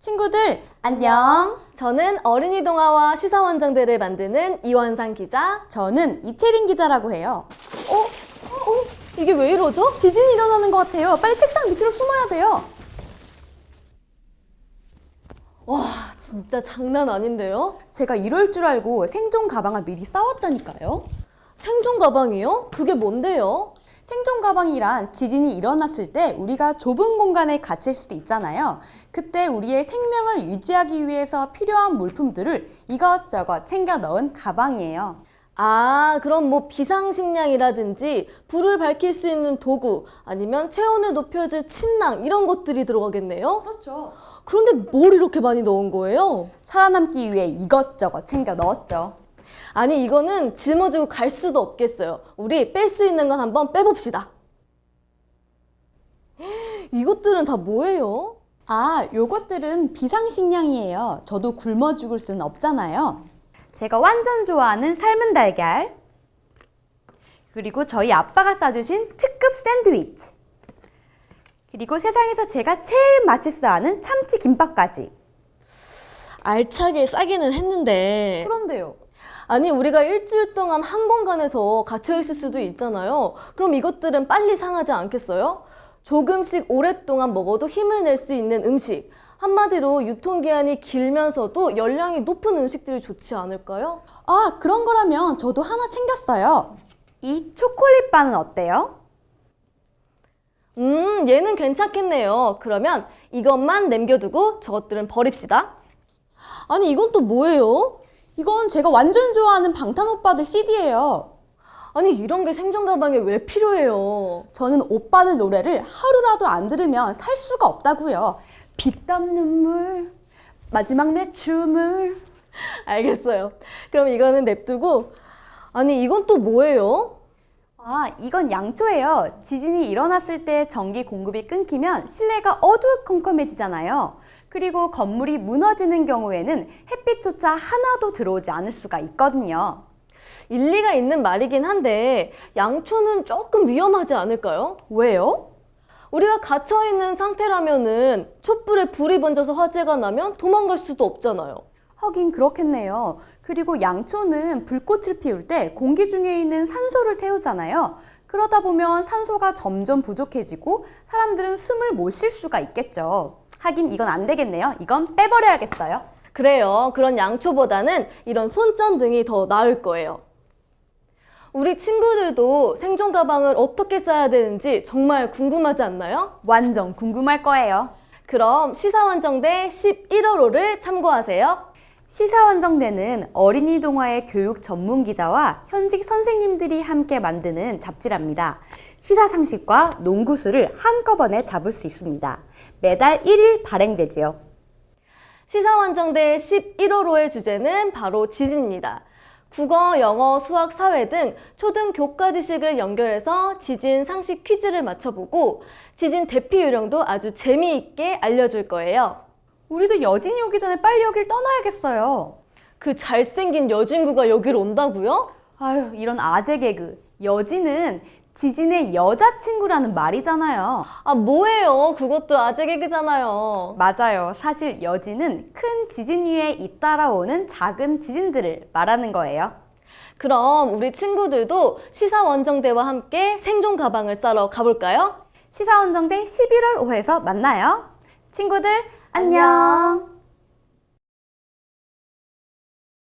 친구들 안녕. 저는 어린이 동화와 시사 원정대를 만드는 이원상 기자. 저는 이채린 기자라고 해요. 어? 어? 이게 왜 이러죠? 지진이 일어나는 것 같아요. 빨리 책상 밑으로 숨어야 돼요. 와, 진짜 장난 아닌데요? 제가 이럴 줄 알고 생존 가방을 미리 싸왔다니까요. 생존 가방이요? 그게 뭔데요? 생존 가방이란 지진이 일어났을 때 우리가 좁은 공간에 갇힐 수도 있잖아요. 그때 우리의 생명을 유지하기 위해서 필요한 물품들을 이것저것 챙겨 넣은 가방이에요. 아, 그럼 뭐 비상식량이라든지 불을 밝힐 수 있는 도구 아니면 체온을 높여줄 침낭 이런 것들이 들어가겠네요? 그렇죠. 그런데 뭘 이렇게 많이 넣은 거예요? 살아남기 위해 이것저것 챙겨 넣었죠. 아니, 이거는 짊어지고 갈 수도 없겠어요. 우리 뺄 수 있는 건 한번 빼봅시다. 이것들은 다 뭐예요? 아, 요것들은 비상식량이에요. 저도 굶어 죽을 수는 없잖아요. 제가 완전 좋아하는 삶은 달걀. 그리고 저희 아빠가 싸주신 특급 샌드위치. 그리고 세상에서 제가 제일 맛있어 하는 참치 김밥까지. 알차게 싸기는 했는데. 그런데요. 아니, 우리가 일주일 동안 한 공간에서 갇혀 있을 수도 있잖아요. 그럼 이것들은 빨리 상하지 않겠어요? 조금씩 오랫동안 먹어도 힘을 낼 수 있는 음식. 한마디로 유통기한이 길면서도 열량이 높은 음식들이 좋지 않을까요? 아, 그런 거라면 저도 하나 챙겼어요. 이 초콜릿 바는 어때요? 음, 얘는 괜찮겠네요. 그러면 이것만 남겨두고 저것들은 버립시다. 아니, 이건 또 뭐예요? 이건 제가 완전 좋아하는 방탄 오빠들 CD예요. 아니, 이런 게 생존 가방에 왜 필요해요? 저는 오빠들 노래를 하루라도 안 들으면 살 수가 없다고요. 빗땀 눈물, 마지막 내 춤을. 알겠어요. 그럼 이거는 냅두고, 아니, 이건 또 뭐예요? 아, 이건 양초예요. 지진이 일어났을 때 전기 공급이 끊기면 실내가 어두컴컴해지잖아요. 그리고 건물이 무너지는 경우에는 햇빛조차 하나도 들어오지 않을 수가 있거든요. 일리가 있는 말이긴 한데, 양초는 조금 위험하지 않을까요? 왜요? 우리가 갇혀있는 상태라면은 촛불에 불이 번져서 화재가 나면 도망갈 수도 없잖아요. 하긴 그렇겠네요. 그리고 양초는 불꽃을 피울 때 공기 중에 있는 산소를 태우잖아요. 그러다 보면 산소가 점점 부족해지고 사람들은 숨을 못 쉴 수가 있겠죠. 하긴 이건 안 되겠네요. 이건 빼버려야겠어요. 그래요. 그런 양초보다는 이런 손전 등이 더 나을 거예요. 우리 친구들도 생존 가방을 어떻게 써야 되는지 정말 궁금하지 않나요? 완전 궁금할 거예요. 그럼 시사원정대 11월호를 참고하세요. 시사원정대는 어린이 동화의 교육 전문 기자와 현직 선생님들이 함께 만드는 잡지랍니다. 시사 상식과 농구수를 한꺼번에 잡을 수 있습니다. 매달 1일 발행되지요. 시사원정대 11월호의 주제는 바로 지진입니다. 국어, 영어, 수학, 사회 등 초등 교과 지식을 연결해서 지진 상식 퀴즈를 맞춰보고 지진 대피 요령도 아주 재미있게 알려줄 거예요. 우리도 여진이 오기 전에 빨리 여길 떠나야겠어요. 그 잘생긴 여진구가 여기로 온다고요? 아유, 이런 아재 개그. 여진은 지진의 여자친구라는 말이잖아요. 아, 뭐예요? 그것도 아재 개그잖아요. 맞아요. 사실 여진은 큰 지진 위에 잇따라오는 작은 지진들을 말하는 거예요. 그럼 우리 친구들도 시사원정대와 함께 생존 가방을 싸러 가볼까요? 시사원정대 11월 5회에서 만나요. 친구들, 안녕.